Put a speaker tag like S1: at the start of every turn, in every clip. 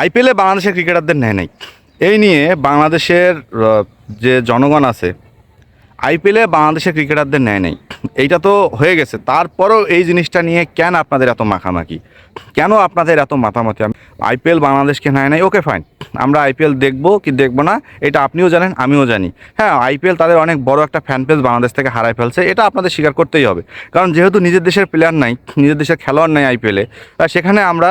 S1: আইপিএলে বাংলাদেশের ক্রিকেটারদের নেয় নাই। এই নিয়ে বাংলাদেশের যে জনগণ আছে, আইপিএলে বাংলাদেশের ক্রিকেটারদের নেয় নাই। এইটা তো হয়ে গেছে। তারপরও এই জিনিসটা নিয়ে কেন আপনাদের এত মাখামাখি? কেন আপনাদের এত মাতামাতি? আইপিএল বাংলাদেশকে নেয় নাই, ওকে ফাইন। আমরা আইপিএল দেখব কি দেখব না, এটা আপনিও জানেন, আমিও জানি। হ্যাঁ আইপিএল তাদের অনেক বড় একটা ফ্যান পেজ বাংলাদেশ থেকে হারায় ফেলছে, এটা আপনাদের স্বীকার করতেই হবে। কারণ যেহেতু নিজের দেশের প্লেয়ার নাই, নিজের দেশের খেলোয়াড় নাই আইপিএলে সেখানে আমরা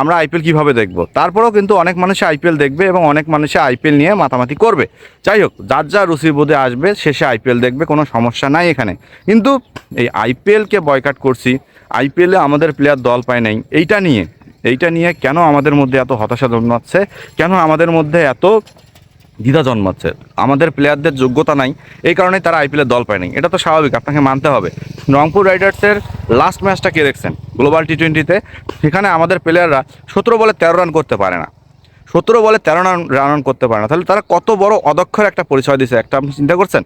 S1: আমরা আইপিএল কীভাবে দেখব? তারপরেও কিন্তু অনেক মানুষে আইপিএল দেখবে এবং অনেক মানুষে আইপিএল নিয়ে মাতামাতি করবে। যাই হোক, যার যা রুচি বোধে আসবে, শেষে আইপিএল দেখবে, কোনো সমস্যা নাই এখানে। কিন্তু এই আইপিএলকে বয়কাট করছি, আইপিএলে আমাদের প্লেয়ার দল পায় নাই, এইটা নিয়ে এইটা নিয়ে কেন আমাদের মধ্যে এত হতাশা জন্মাচ্ছে? কেন আমাদের মধ্যে এত দ্বিধা জন্মাচ্ছে। আমাদের প্লেয়ারদের যোগ্যতা নাই, এই কারণে তারা আইপিএলের দল পায়নি এটা তো স্বাভাবিক, আপনাকে মানতে হবে। রংপুর রাইডার্সের লাস্ট ম্যাচটা কে দেখছেন? গ্লোবাল টি টোয়েন্টিতে সেখানে আমাদের প্লেয়াররা সতেরো বলে তেরো রান করতে পারে না। সতেরো বলে তেরো রান রান করতে পারে না। তাহলে তারা কত বড় অদক্ষর একটা পরিচয় দিছে? একটা আপনি চিন্তা করছেন?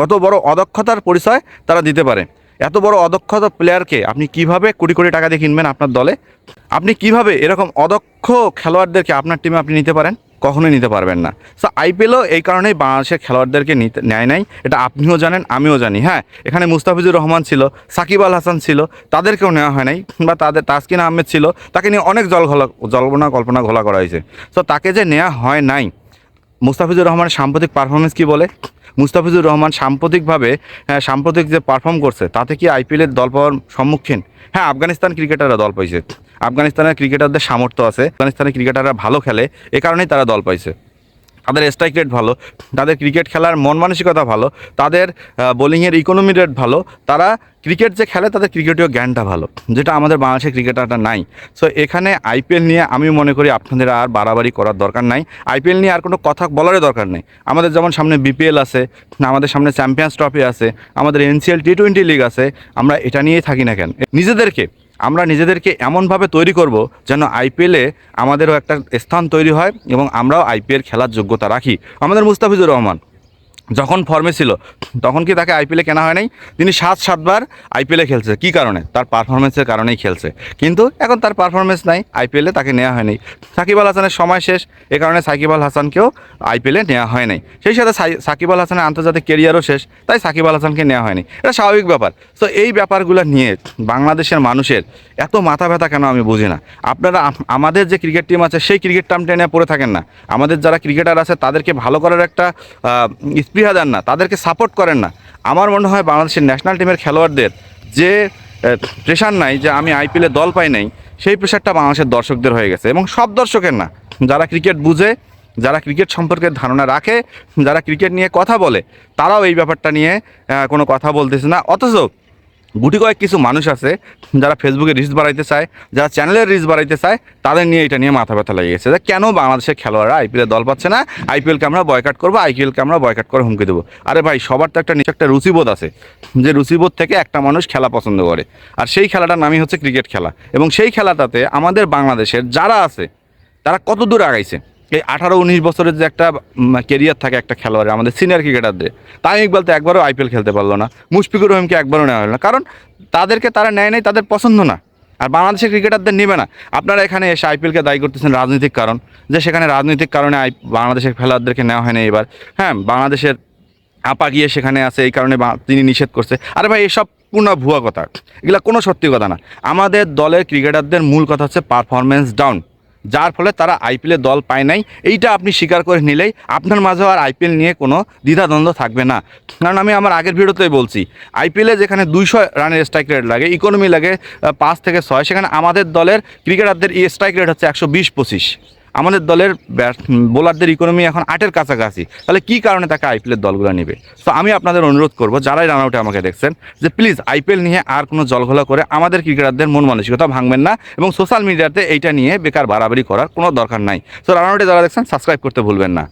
S1: কত বড় অদক্ষতার পরিচয় তারা দিতে পারে? এত বড় অদক্ষতা প্লেয়ারকে আপনি কীভাবে কোটি কোটি টাকা দিয়ে কিনবেন আপনার দলে? আপনি কীভাবে এরকম অদক্ষ খেলোয়াড়দেরকে আপনার টিমে আপনি নিতে পারেন? কখনোই নিতে পারবেন না। সো আইপিএলও এই কারণেই বাংলাদেশের খেলোয়াড়দেরকে নিতে নেয় নাই। এটা আপনিও জানেন, আমিও জানি। হ্যাঁ এখানে মুস্তাফিজুর রহমান ছিল, সাকিব আল হাসান ছিল, তাদেরকেও নেওয়া হয় নাই, বা তাদের তাসকিন আহমেদ ছিল, তাকে নিয়ে অনেক জল ঘোলা জল্পনা কল্পনা ঘোলা করা হয়েছে। সো তাকে যে নেওয়া হয় নাই, মুস্তাফিজুর রহমানের সাম্প্রতিক পারফরমেন্স কী বলে? মুস্তাফিজুর রহমান সাম্প্রতিকভাবে হ্যাঁ, সাম্প্রতিক যে পারফর্ম করছে তাতে কি আইপিএলের দল পাওয়ার সম্মুখীন? হ্যাঁ আফগানিস্তান ক্রিকেটাররা দল পাইছে। আফগানিস্তানের ক্রিকেটারদের সামর্থ্য আছে। আফগানিস্তানের ক্রিকেটাররা ভালো খেলে এ কারণেই তারা দল পাইছে। তাদের স্ট্রাইক রেট ভালো, তাদের ক্রিকেট খেলার মন মানসিকতা ভালো, তাদের বোলিংয়ের ইকোনমি রেট ভালো, তারা ক্রিকেট যে খেলে তাদের ক্রিকেটীয় জ্ঞানটা ভালো, যেটা আমাদের বাংলাদেশের ক্রিকেটারটা নাই। সো এখানে আইপিএল নিয়ে আমি মনে করি আপনাদের আর বাড়াবাড়ি করার দরকার নাই। আইপিএল নিয়ে আর কোনো কথা বলারই দরকার নেই। আমাদের যেমন সামনে বিপিএল আছে, আমাদের সামনে চ্যাম্পিয়ন্স ট্রফি আছে, আমাদের এনসিএল টি টোয়েন্টি লিগ আছে, আমরা এটা নিয়েই থাকি না কেন? নিজেদেরকে আমরা নিজেদেরকে এমনভাবে তৈরি করব যেন আইপিএলে আমাদেরও একটা স্থান তৈরি হয় এবং আমরাও আইপিএল খেলার যোগ্যতা রাখি। আমাদের মুস্তাফিজুর রহমান। যখন ফর্মে ছিল, তখন কি তাকে আইপিএলে কেনা হয় নাই? তিনি সাত, সাতবার আইপিএলে খেলছে। কি কারণে? তার পারফরমেন্সের কারণেই খেলছে। কিন্তু এখন তার পারফরমেন্স নাই আইপিএলে তাকে নেওয়া হয়নি সাকিব আল হাসানের সময় শেষ, এ কারণে সাকিব আল হাসানকেও আইপিএলে নেওয়া হয় নাই। সেই সাথে সাকিব আল হাসানের আন্তর্জাতিক কেরিয়ারও শেষ, তাই সাকিব আল হাসানকে নেওয়া হয়নি এটা স্বাভাবিক ব্যাপার। তো এই ব্যাপারগুলো নিয়ে বাংলাদেশের মানুষের এত মাথা ব্যথা কেন আমি বুঝি না? আপনারা আমাদের যে ক্রিকেট টিম আছে, সেই ক্রিকেট টাম টেনে পড়ে থাকেন না। আমাদের যারা ক্রিকেটার আছে, তাদেরকে ভালো করার একটা স্পৃহা দেন না, তাদেরকে সাপোর্ট করেন না। আমার মনে হয় বাংলাদেশের ন্যাশনাল টিমের খেলোয়াড়দের যে প্রেশার নাই, যে আমি আইপিএলে দল পাই নাই, সেই প্রেশারটা বাংলাদেশের দর্শকদের হয়ে গেছে। এবং সব দর্শকের না, যারা ক্রিকেট বুঝে, যারা ক্রিকেট সম্পর্কে ধারণা রাখে, যারা ক্রিকেট নিয়ে কথা বলে, তারাও এই ব্যাপারটা নিয়ে কোনো কথা বলতেছে না। অথচ গুটি কয়েক কিছু মানুষ আছে যারা ফেসবুকে রিচ বাড়াইতে চায়, যারা চ্যানেলের রিচ বাড়াইতে চায়, তাদের নিয়ে এটা নিয়ে মাথা ব্যথা লেগে গেছে। যে কেন বাংলাদেশের খেলোয়াড়রা আইপিএলে দল পাচ্ছে না? আইপিএলকে আমরা বয়কাট করব আইপিএলকে আমরা বয়কাট করে হুমকি দেবো। আরে ভাই, সবার তো একটা নিচে একটা রুচিবোধ আছে, যে রুচিবোধ থেকে একটা মানুষ খেলা পছন্দ করে। আর সেই খেলাটার নামই হচ্ছে ক্রিকেট খেলা। এবং সেই খেলাটাতে আমাদের বাংলাদেশের যারা আছে, তারা কত দূর আগাইছে? এই আঠারো, উনিশ বছরের যে একটা কেরিয়ার থাকে একটা খেলোয়াড়ের, আমাদের সিনিয়র ক্রিকেটারদের তাই ইকবাল তো একবারও আইপিএল খেলতে পারল না। মুশফিকুর রহিমকে একবারও নেওয়া হলো না। কারণ তাদেরকে তারা নেয় নাই, তাদের পছন্দ না। আর বাংলাদেশের ক্রিকেটারদের নেবে না। আপনারা এখানে এসে আইপিএলকে দায়ী করতেছেন রাজনৈতিক কারণ। যে সেখানে রাজনৈতিক কারণে আই, বাংলাদেশের খেলোয়াড়দেরকে নেওয়া হয়নি এবার। হ্যাঁ বাংলাদেশের আপা গিয়ে সেখানে আছে, এই কারণে তিনি নিষেধ করছে। আরে ভাই, এসব পূর্ণ ভুয়া কথা। এগুলো কোনো সত্যি কথা না। আমাদের দলের ক্রিকেটারদের মূল কথা হচ্ছে পারফরমেন্স ডাউন যার ফলে তারা আইপিএলে দল পায় নাই। এইটা আপনি স্বীকার করে নিলেই আপনার মাঝেও আর আইপিএল নিয়ে কোনো দ্বিধাদ্বন্দ্ব থাকবে না। কারণ আমি আমার আগের ভিডিওতেই বলছি, আইপিএলে যেখানে দুইশো রানের স্ট্রাইক রেট লাগে ইকোনমি লাগে পাঁচ থেকে ছয়, সেখানে আমাদের দলের ক্রিকেটারদের স্ট্রাইক রেট হচ্ছে একশো বিশ পঁচিশ। আমাদের দলের বোলারদের ইকোনমি এখন আটের কাছাকাছি। তাহলে কি কারণে তাকে আইপিএলের দলগুলো নেবে? তো আমি আপনাদের অনুরোধ করব, যারাই রান আউটে আমাকে দেখছেন, যে প্লিজ আইপিএল নিয়ে আর কোনো জলঘোলা করে আমাদের ক্রিকেটারদের মন মানসিকতা ভাঙবেন না এবং সোশ্যাল মিডিয়াতে এইটা নিয়ে বেকার বাড়াবাড়ি করার কোনো দরকার নাই। তো রান আউটে যারা দেখছেন সাবস্ক্রাইব করতে ভুলবেন না।